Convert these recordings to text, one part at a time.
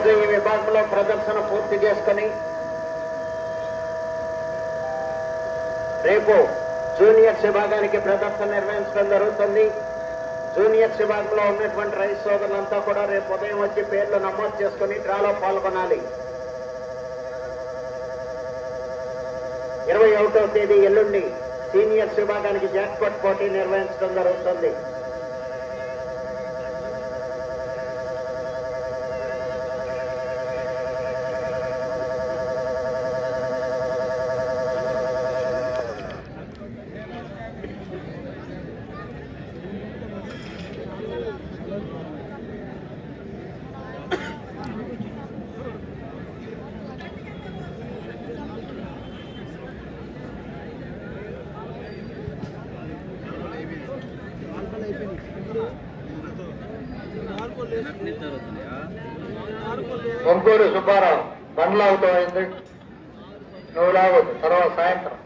ఈరోజు ఈ విభాగంలో ప్రదర్శన పూర్తి చేసుకుని రేపు జూనియర్స్ విభాగానికి ప్రదర్శన నిర్వహించడం జరుగుతుంది. జూనియర్స్ విభాగంలో ఉన్నటువంటి రైతు సోదరులంతా కూడా రేపు ఉదయం వచ్చి పేర్లు నమోదు చేసుకుని డ్రాలో పాల్గొనాలి. ఇరవై ఒకటో తేదీ ఎల్లుండి సీనియర్స్ విభాగానికి జాక్పాట్ పోటీ నిర్వహించడం జరుగుతుంది. బండ్లు అయింది నువ్వు లాగొద్దు తర్వాత సాయంత్రం.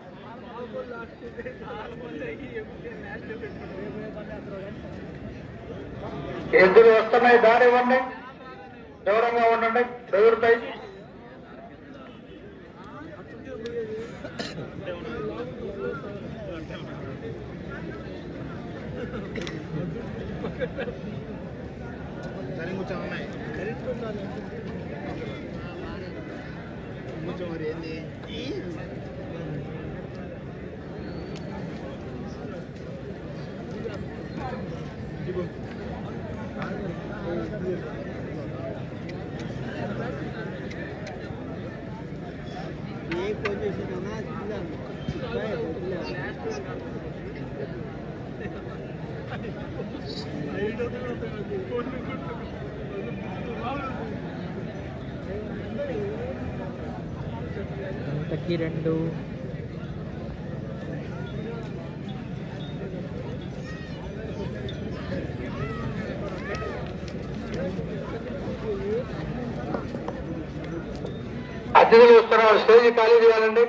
ఎద్దులు వస్తున్నాయి? దారి ఇవ్వండి. దూరంగా ఉండండి. బెదురుతాయి సరే కొంచెం ఉన్నాయి కొంచెం మరి ఏంది ఏ ఫోన్ చేసినా గంటకి రెండు. అతిథులు వస్తున్నారు. స్టేజ్ ఖాళీ చేయాలండి.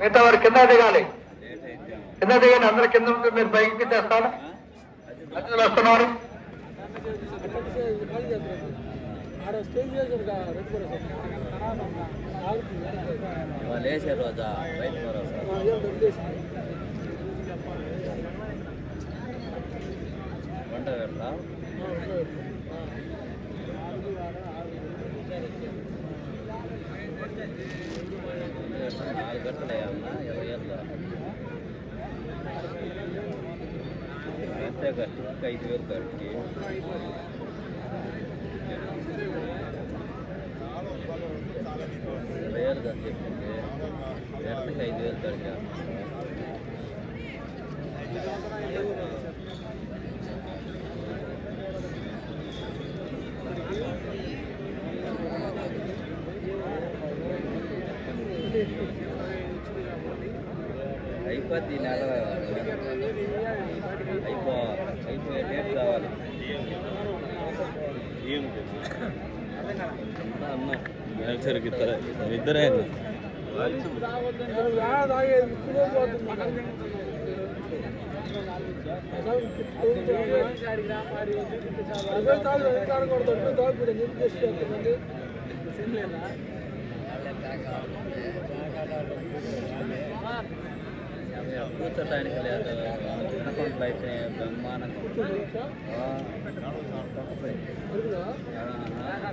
మిగతా వారు కింద దిగాలి. కింద దిగండి. అందరు కింద ఉంటే మీరు పైకి తెస్తాను అతిథులు వస్తున్నారు. వాళ్ళు వేసారు రోజా? బయట వంట పెడతా? నాలుగు గంటలు వేయాలన్నా ఇరవై ఏళ్ళ కట్టి ఐదు వేలు కట్టి ఇరవై ఏళ్ళు కదా చెప్పింది గంటకి ఐదు వేలు కడిగా అయిపోద్ది నెల. అయిపో అయిపోయే డేట్ కావాలి? అన్నా. సరికి ఇద్దరే ఇద్దరే కూర్చోటానికి లేదు చిన్నకొండలు అయితే బ్రహ్మాండంగా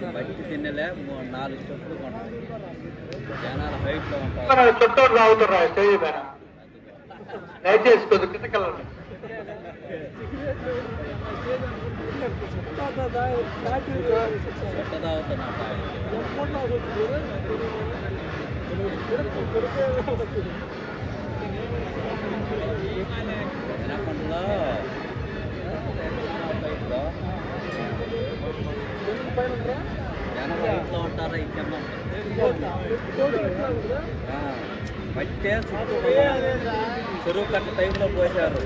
బయట తిన్నలే మూడు నాలుగు చెప్పులు కొంటాయి జనాలు బయటలో ఉంటారు చుట్టూ రావుతున్నారు స్టేజ్ పైన దయచేసి కొద్ది కిందకెళ్ళండి చెట్ట తాగుతున్నట్టు ఉంటారా చుట్టూ చెరువు కట్ట టైంలో పోసారు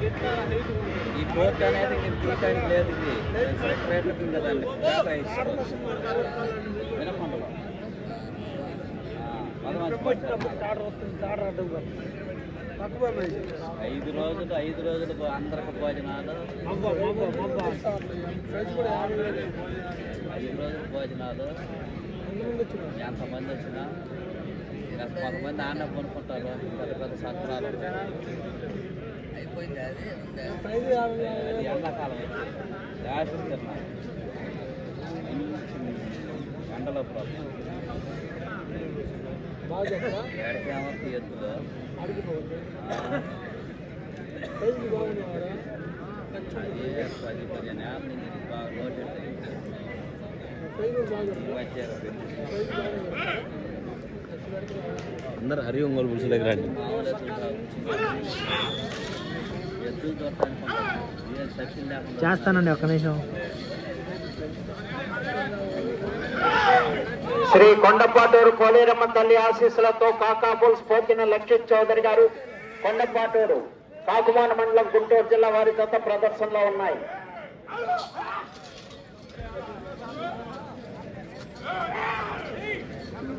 ఈ కోర్టు అనేది నేను తీయటానికి లేదు ఇది. సెక్రటరీ కింద దాన్ని కేటాయిస్తారు వినపండులో ఐదు రోజులు ఐదు రోజులు అందరికి భోజనాలు. ఐదు రోజులు భోజనాలు. ఎంతమంది వచ్చినా? ఇంకా కొంతమంది ఆన్న కొనుక్కుంటారు. పెద్ద పెద్ద సత్రాలు. ప్రైజ్ యాభై యాభై అది ఎండాకాలం వచ్చి లాస్ట్ తిన్నా ఎండలో ప్రాబ్లం బాగా చెప్పరా ఎడకేమో ఎత్తులు అడిగిపోవద్దు ఆ, ప్రైజ్ బాగున్నారా అది పది పదిహేను ఏళ్ళ నుంచి బాగా లోటు ప్రైజ్ బాగా చెప్పరా వచ్చారు అందరు హరి ఒంగోలు పురుషుల దగ్గర రండి చేస్తానండి ఒక్క నిమిషం. శ్రీ కొండపాటూరు కోలేరమ్మ తల్లి ఆశీస్సులతో కాకాబుల్ స్పోర్తిన లక్షిత్ చౌదరి గారు కొండపాటూరు కాకుమాన మండలం గుంటూరు జిల్లా వారి జత ప్రదర్శనలో ఉన్నాయి.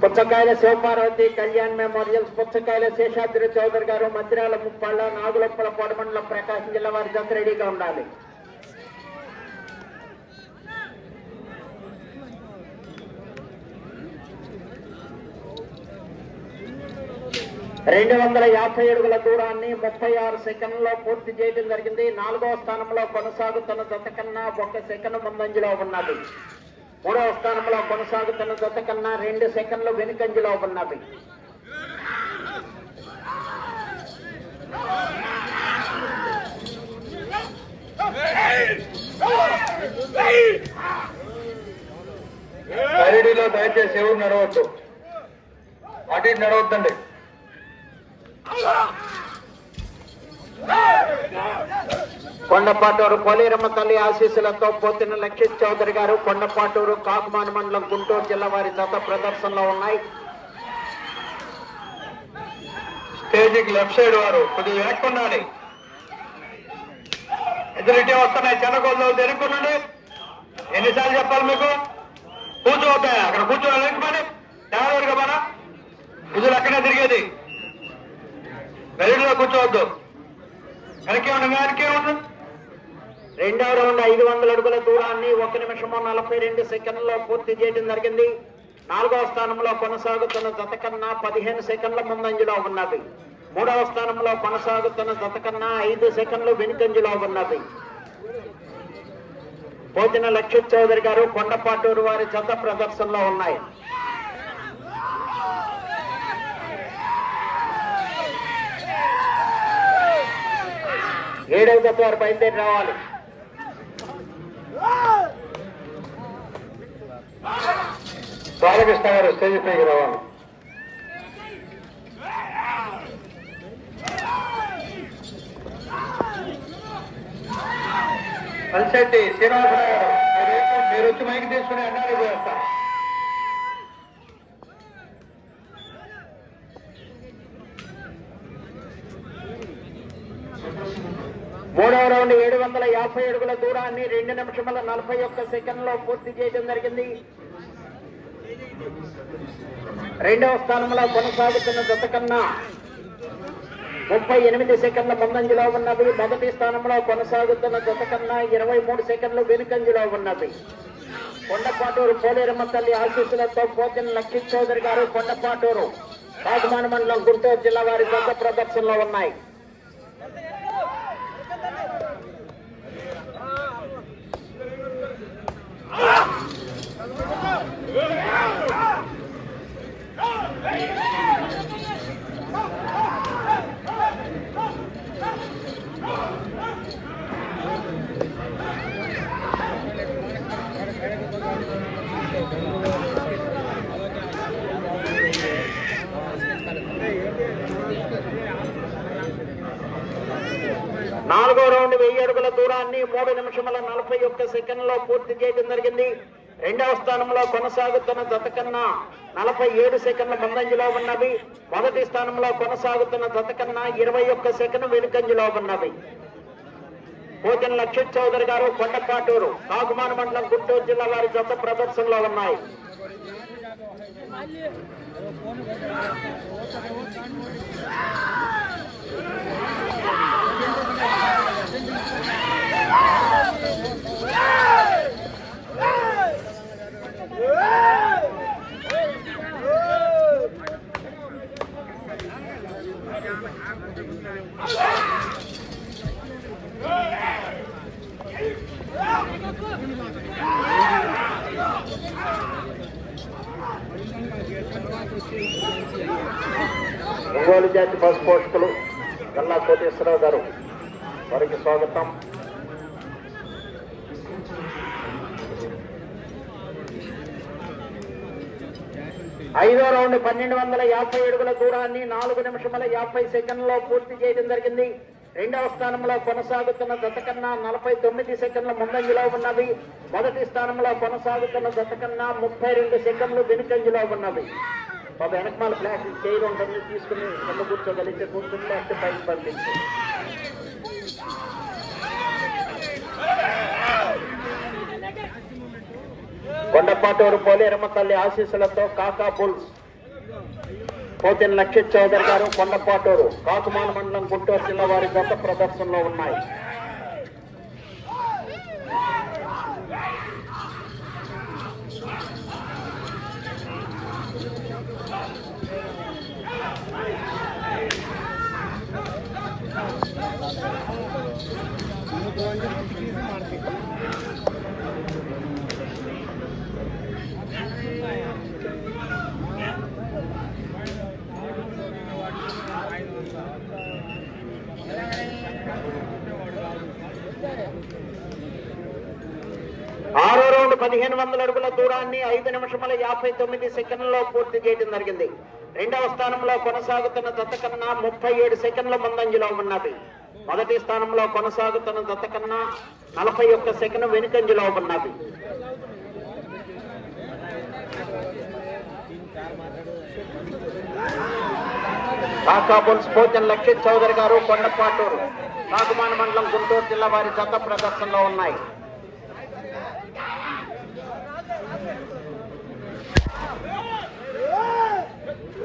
పుచ్చకాయల శివపార్వతి కళ్యాణ్ మెమోరియల్స్ పుచ్చకాయల శేషాద్రి చౌదరి గారు మంత్రాల ముప్పాళ్ళ నాగులప్పల పొడమండల ప్రకాశం జిల్లా వారి జత రెడీగా ఉండాలి. రెండు వందల యాభై అడుగుల దూరాన్ని ముప్పై ఆరు సెకండ్లో పూర్తి చేయడం జరిగింది. నాలుగవ స్థానంలో కొనసాగుతున్న జత కన్నా ఒక సెకండ్ ముందంజలో ఉన్నది. మూడవ స్థానంలో కొనసాగుతున్న జత కన్నా రెండు సెకండ్లు వెనుకంజలో ఉన్నవి. పరిడిలో దయచేసి ఎవరు నడవద్దు. అటు నడవద్దండి. కొండపాటూరు పోలేరమ్మ తల్లి ఆశీస్సులతో పోతిన లక్ష్మీ చౌదరి గారు కొండపాటూరు కాకుమాన మండలం గుంటూరు జిల్లా వారి జత ప్రదర్శనలో ఉన్నాయి. స్టేజికి లెఫ్ట్ సైడ్ వారు కొద్దిగా వెనక్కుండాలి ఎదురిటీ వస్తున్నాయి చెన్నకొండలు వెనుక్కున్నాడు ఎన్నిసార్లు చెప్పాలి మీకు? కూర్చోవద్దాయి అక్కడ కూర్చోవాలి. వెనుకమని ఎవరు మన కుదురు అక్కడే తిరిగేది. వెలుగులో కూర్చోవద్దు. వెనకే ఉండు వెనకే రెండవ రౌండ్ ఐదు వందల అడుగుల దూరాన్ని ఒక నిమిషము నలభై రెండు సెకండ్లలో పూర్తి చేయడం జరిగింది. నాలుగవ స్థానంలో కొనసాగుతున్న జత కన్నా పదిహేను సెకండ్ల ముందంజలో ఉన్నది. మూడవ స్థానంలో కొనసాగుతున్న జత కన్నా ఐదు సెకండ్లు వెనుకంజలో ఉన్నది. పోతిన లక్షిత్ చౌదరి గారు కొండపాటూరు వారి జత ప్రదర్శనలో ఉన్నాయి. ఏడవ జత వారు బయలుదేరి రావాలి. బాలకృష్ణ గారు స్టేజ్ పైకి రావాలి కలిసెట్టి శ్రీనివాసరావు గారు. మీరు వచ్చి- మైకి తీసుకుని అన్నారు చేస్తా మూడవ ఏడు వందల యాభై అడుగుల దూరాన్ని రెండు నిమిషముల నలభై ఒక్క సెకండ్లో పూర్తి చేయడం జరిగింది. రెండవ స్థానంలో కొనసాగుతున్న జత కన్నా ముప్పై ఎనిమిది సెకండ్ల ముందంజలో ఉన్నవి మొదటి స్థానంలో కొనసాగుతున్న జత కన్నా ఇరవై మూడు సెకండ్లు వెనుకంజలో ఉన్నవి కొండపాటూరు పోలేరమ్మ తల్లి ఆశీస్సులతో పోతిన లక్షిత్ చౌదరి గారు కొండపాటూరు కాకుమాన మండలం గుంటూరు జిల్లా వారి జత ప్రదర్శనలో ఉన్నాయి. నాలుగో రౌండ్ వెయ్యి అడుగుల దూరాన్ని మూడు నిమిషముల నలభై ఒక్క సెకండ్లో పూర్తి చేయడం జరిగింది. రెండవ స్థానంలో కొనసాగుతున్న జత కన్నా నలభై ఏడు సెకండ్ల ముందంజలో ఉన్నవి. మొదటి స్థానంలో కొనసాగుతున్న జత కన్నా ఇరవై ఒక్క సెకండ్ వెనుకంజలో ఉన్నవి. భోజన లక్ష్మణ్ చౌదరి గారు కొండపాటూరు కాకుమాన మండలం గుంటూరు జిల్లా వారి జత ప్రదర్శనలో ఉన్నాయి. ఒంగోలు జాతి బస్ పోషకులు గల్లా కోటేశ్వరరావు గారు. వారికి స్వాగతం. ఐదో రౌండ్ పన్నెండు వందల యాభై అడుగుల దూరాన్ని నాలుగు నిమిషముల యాభై సెకండ్లో పూర్తి చేయడం జరిగింది. రెండవ స్థానంలో కొనసాగుతున్న జత కన్నా నలభై తొమ్మిది సెకండ్ల ముందంజలో ఉన్నవి మొదటి స్థానంలో కొనసాగుతున్న జత కన్నా ముప్పై రెండు సెకండ్లు వెనుకంజలో ఉన్నవి బాబు వెనకమాల ఫ్లాష్ చేయడం ఉంటుంది. తీసుకుని కింద కూర్చోగలిగితే కూర్చుంటే లేకపోతే పైకి పంపించి. కొండపాటూరు పోలేరమ్మ తల్లి ఆశీస్సులతో కాకా బుల్స్ పోతిన లక్ష్మీ చౌదరి గారు కొండపాటూరు కాకుమాన మండలం గుంటూరు జిల్లా వారి గత ప్రదర్శనలో ఉన్నాయి ఆరో రౌండ్ పదిహేను వందల అడుగుల దూరాన్ని ఐదు నిమిషముల యాభై తొమ్మిది సెకండ్లలో పూర్తి చేయడం జరిగింది. రెండవ స్థానంలో కొనసాగుతున్న దత్త కన్నా ముప్పై ఏడు సెకండ్ల ముందంజలో ఉన్నది. మొదటి స్థానంలో కొనసాగుతున్న దత్త కన్నా నలభై ఒక్క సెకండ్ వెనుకంజలో ఉన్నది. కాకాబుల్ స్పోర్ట్స్ లక్షిత్ చౌదరి గారు కొండపాటూరు కాకుమాన మండలం గుంటూరు జిల్లా వారి జత ప్రదర్శనలో ఉన్నాయి.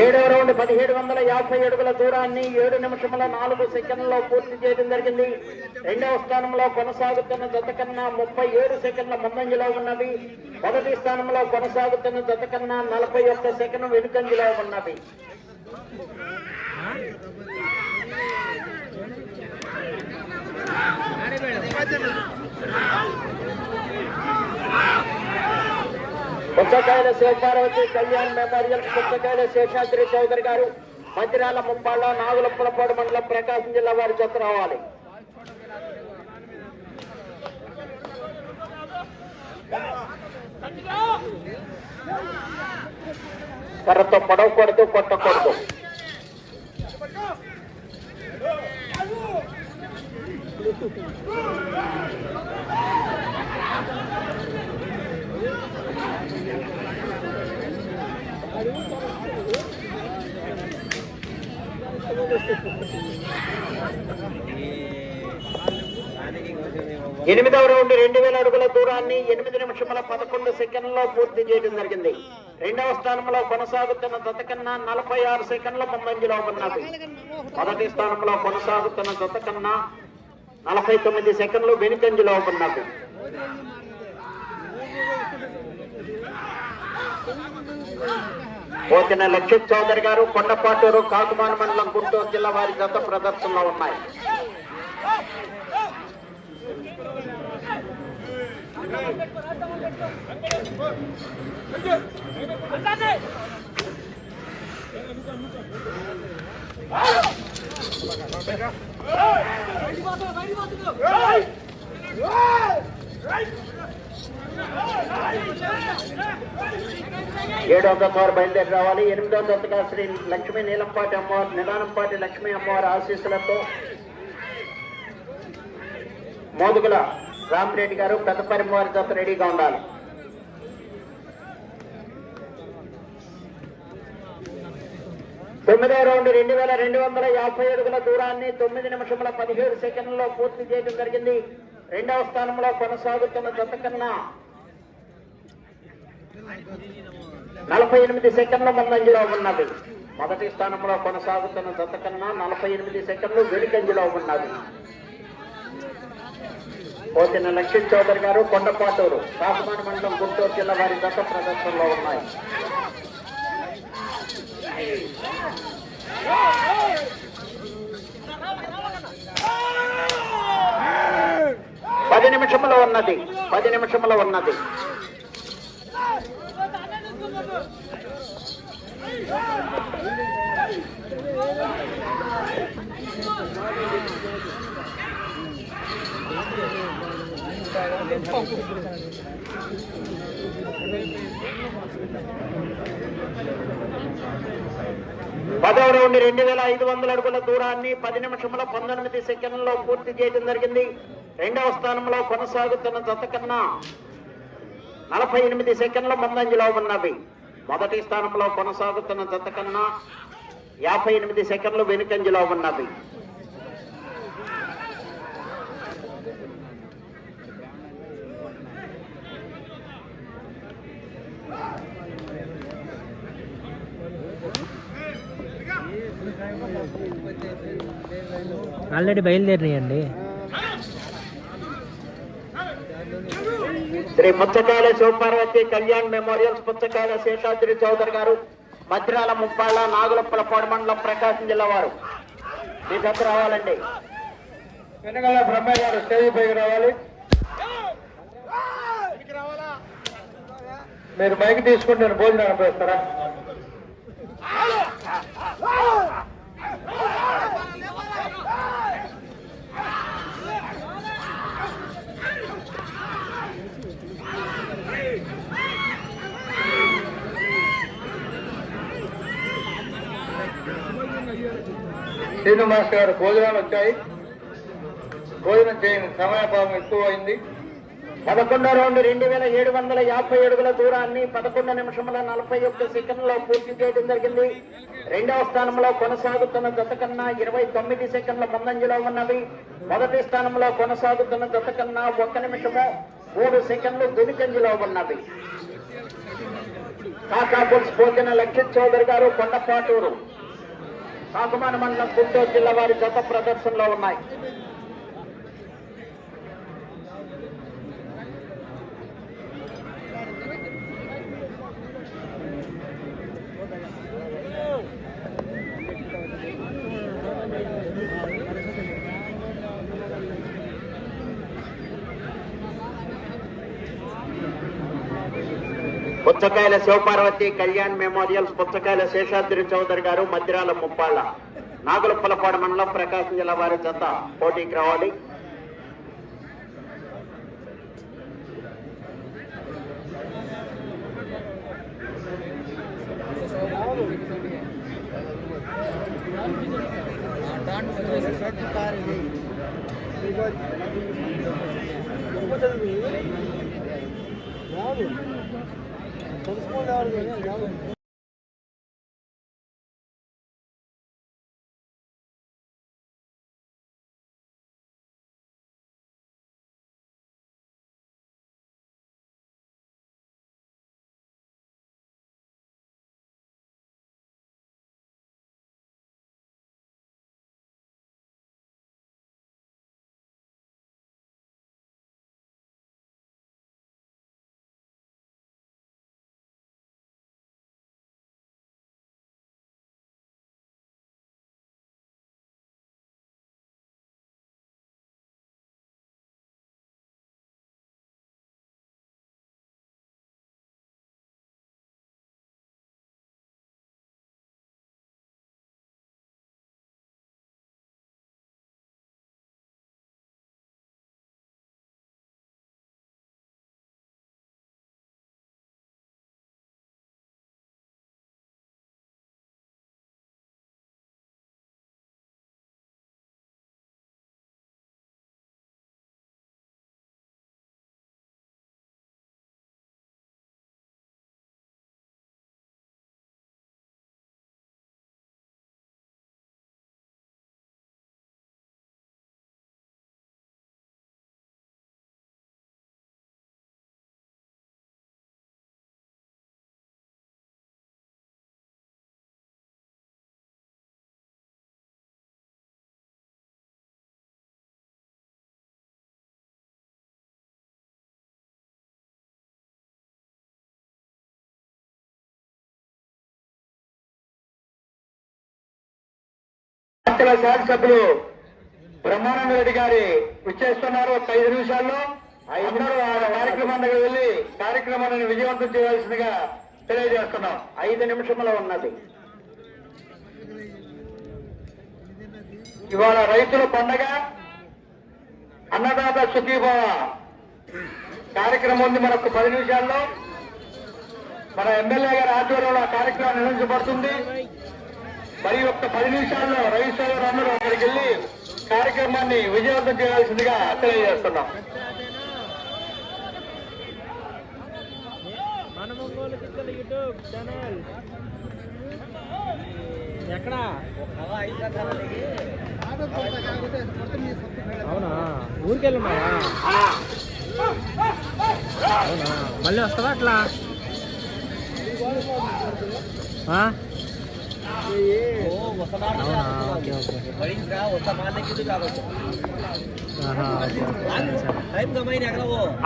ఏడవ రౌండ్ పదిహేడు వందల యాభై అడుగుల దూరాన్ని ఏడు నిమిషముల నాలుగు సెకండ్లలో పూర్తి చేయడం జరిగింది. రెండవ స్థానంలో కొనసాగుతున్న జత కన్నా ముప్పై ఏడు సెకండ్ల ముందంజలో ఉన్నవి. మొదటి స్థానంలో కొనసాగుతున్న జత కన్నా నలభై ఒక్క సెకండ్ వెనుకంజలో ఉన్నవి. పుచ్చకాయల శివపార్వతి కళ్యాణ్ మెమోరియల్ పుచ్చకాయల శేషాద్రి చౌదరి గారు. మందిరాల ముంపాళ్ళ నాగులప్పులపాడు మండలం ప్రకాశం జిల్లా వారి జత రావాలి కర్రతో పడవకూడదు కొట్టకూడదు Thank you. ఎనిమిదవ రౌండ్ రెండు వేల అడుగుల దూరాన్ని ఎనిమిది నిమిషముల పదకొండు సెకండ్లలో పూర్తి చేయడం జరిగింది. రెండవ స్థానంలో కొనసాగుతున్న దత కన్నా నలభై ఆరు సెకండ్ల ముందంజలో ఉన్నది. మొదటి స్థానంలో కొనసాగుతున్న దత కన్నా నలభై తొమ్మిది సెకండ్లు వెనుకంజలో ఉన్నది. పోతిన లక్ష్మీ చౌదరి గారు కొండపాటూరు కాకుమాన మండలం గుంటూరు జిల్లా వారి గత ప్రదర్శనలో ఉన్నాయి రైట్ ఏడు వందల వారు బయలుదేరి రావాలి. ఎనిమిది వందలుగా శ్రీ లక్ష్మీ నీలంపాటి అమ్మవారు నిదానంపాటి లక్ష్మీ అమ్మవారి ఆశీస్సులతో మోదుగుల రామరెడ్డి గారు పెద్దపరి వారి జత రెడీగా ఉండాలి. తొమ్మిదో రౌండ్ రెండు వేల రెండు వందల యాభై ఏడుగుల దూరాన్ని తొమ్మిది నిమిషముల పదిహేడు సెకండ్లలో పూర్తి చేయడం జరిగింది. రెండవ స్థానంలో కొనసాగుతున్న జత నలభై ఎనిమిది సెకండ్ల ముందంజలో ఉన్నది. మొదటి స్థానంలో కొనసాగుతున్న జత కన్నా నలభై ఎనిమిది సెకండ్లు వెలికంజలో ఉన్నది. పోతిన లక్ష్మీ చౌదరి గారు కొండపాటూరు కాసమాన మండలం గుంటూరు జిల్లా వారి గత ప్రదర్శనలో ఉన్నాయి. పది నిమిషములో ఉన్నది. పది నిమిషములో ఉన్నది. పదవ రౌండ్ రెండు వేల ఐదు వందల అడుగుల దూరాన్ని పది నిమిషముల పంతొమ్మిది సెకండ్లలో పూర్తి చేయడం జరిగింది. రెండవ స్థానంలో కొనసాగుతున్న జత కన్నా నలభై ఎనిమిది సెకండ్ల ముందంజలో ఉన్నవి. మొదటి స్థానంలో కొనసాగుతున్న జత కన్నా యాభై ఎనిమిది సెకండ్లు వెనుకంజలో ఉన్నవి. ఆల్రెడీ బయలుదేరినాయండి. శ్రీ ముచ్చకాయల శివపార్వతి కళ్యాణ్ మెమోరియల్స్ పుచ్చకాయల శేషాద్రి చౌదరి గారు మద్రాల ముప్పాళ్ళ నాగులప్పల పొడమండలం ప్రకాశం జిల్లా వారు. మీ దగ్గర రావాలండి. వెనకాల బ్రహ్మయ్య గారు స్టేజ్ పైకి రావాలి. మీరు మైక్ తీసుకుంటే నేను భోజనం అనుభవిస్తారా శ్రీను మాస్టర్ గారు భోజనాలు వచ్చాయి. భోజనం చేయని సమయపాలన ఎక్కువ అయింది పదకొండో రౌండ్ రెండు వేల ఏడు వందల యాభై అడుగుల దూరాన్ని పదకొండు నిమిషముల నలభై ఒక్క సెకండ్లో పూర్తి చేయడం జరిగింది. రెండవ స్థానంలో కొనసాగుతున్న జత కన్నా ఇరవై తొమ్మిది సెకండ్ల ముందంజలో ఉన్నవి మొదటి స్థానంలో కొనసాగుతున్న జత కన్నా ఒక్క నిమిషము మూడు సెకండ్లు దునికంజలో ఉన్నవి కాకాపుల్స్ పోతిన లక్షిత్ చౌదరి గారు కొండపాటూరు. కాకుమాన మండలం గుంటూరు జిల్లా వారి జత ప్రదర్శనలో ఉన్నాయి. పుచ్చకాయల శివపార్వతి కళ్యాణ్ మెమోరియల్స్ పుచ్చకాయల శేషాద్రి చౌదరి గారు మద్రాల ముప్పాళ్ళ. నాగులపల్లపాడు మండలం ప్రకాశం జిల్లా వారి జత పోటీకి రావాలి. మాచల శాసనసభ్యులు బ్రహ్మానంద రెడ్డి గారి విచ్చేస్తున్నారు. ఒక ఐదు నిమిషాల్లో అందరూ ఆ కార్యక్రమానికి వెళ్ళి కార్యక్రమాన్ని విజయవంతం చేయాల్సిందిగా తెలియజేస్తున్నాం. ఐదు నిమిషముల ఉన్నది. ఇవాళ రైతుల పండగ అన్నదాత సుఖీభావ కార్యక్రమం ఉంది మనకు పది నిమిషాల్లో. మన ఎమ్మెల్యే గారి ఆధ్వర్యంలో ఆ కార్యక్రమం నిర్వహించబడుతుంది. మరి ఒక్క పది నిమిషాల్లో రైతు సోదరు అక్కడికి వెళ్ళి కార్యక్రమాన్ని విజయవంతం చేయాల్సిందిగా తెలియజేస్తున్నాం. మన ఛానల్ ఎక్కడ? అవునా? ఊరికెళ్ళున్నావా? అవునా? మళ్ళీ వస్తావా అట్లా?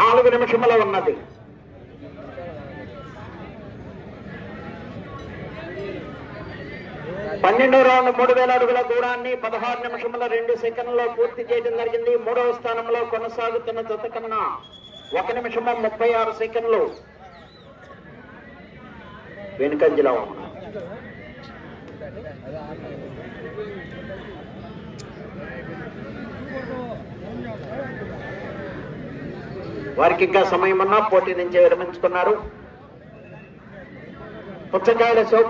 నాలుగు నిమిషముల ఉన్నది. పన్నెండో రౌండ్ మూడు వేల అడుగుల దూరాన్ని పదహారు నిమిషముల రెండు సెకండ్లలో పూర్తి చేయడం జరిగింది. మూడవ స్థానంలో కొనసాగుతున్న జత కన్నా ఒక నిమిషము ముప్పై ఆరు సెకండ్లు. వెనుకంజలో ఉన్నారు. వారికి ఇంకా సమయం ఉన్నా పోటీ నుంచి విరమించుకున్నారు. పుచ్చకాయల సో